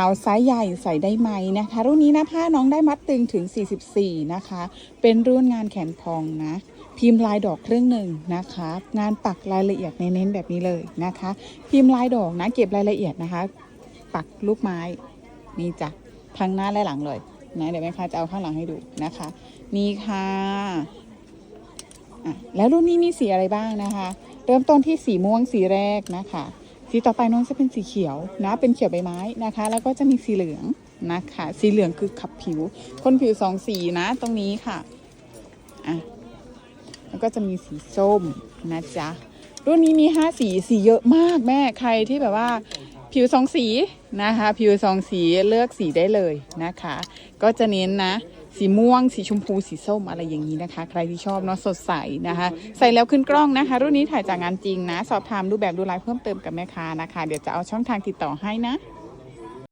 าวไซส์ใหญ่ใส่ได้ไหมนะคะ รุ่นนี้นะผ้าน้องได้มัดตึงถึง 44 นะคะ เป็นรุ่นงานแขนพองนะ พิมพ์ลายดอกครึ่งหนึ่งนะคะ งานปักรายละเอียดเน้นๆแบบนี้เลยนะคะ พิมพ์ลายดอกนะ เก็บรายละเอียดนะคะ ปักลูกไม้นี่จ้ะทั้งหน้าและหลังเลยนะเดี๋ยวแม่ค้าจะเอาข้างหลังให้ดูนะคะ นี่ค่ะอะแล้วรุ่นนี้มีสีอะไรบ้างนะคะ เริ่มต้นที่สีม่วงสีแรกนะคะ สีต่อไปน้องจะเป็นสีเขียวนะเป็นเขียวใบไม้นะคะ แล้วก็จะมีสีเหลืองนะคะ สีเหลืองคือขับผิว คนผิวสองสีนะตรงนี้ค่ะอะแล้วก็จะมีสีส้มนะจ๊ะรุ่นนี้มีห้าสีสีเยอะมากแม่ใครที่แบบว่าผิวสองสีนะคะ ผิวสองสีเลือกสีได้เลยนะคะ ก็จะเน้นนะ สีม่วง สีชมพู สีส้มอะไรอย่างนี้นะคะ ใครที่ชอบเนาะสดใสนะคะ ใส่แล้วขึ้นกล้องนะคะ รุ่นนี้ถ่ายจากงานจริงนะ สอบถามรูปแบบดูลายเพิ่มเติมกับแม่ค้านะคะ เดี๋ยวจะเอาช่องทางติดต่อให้นะ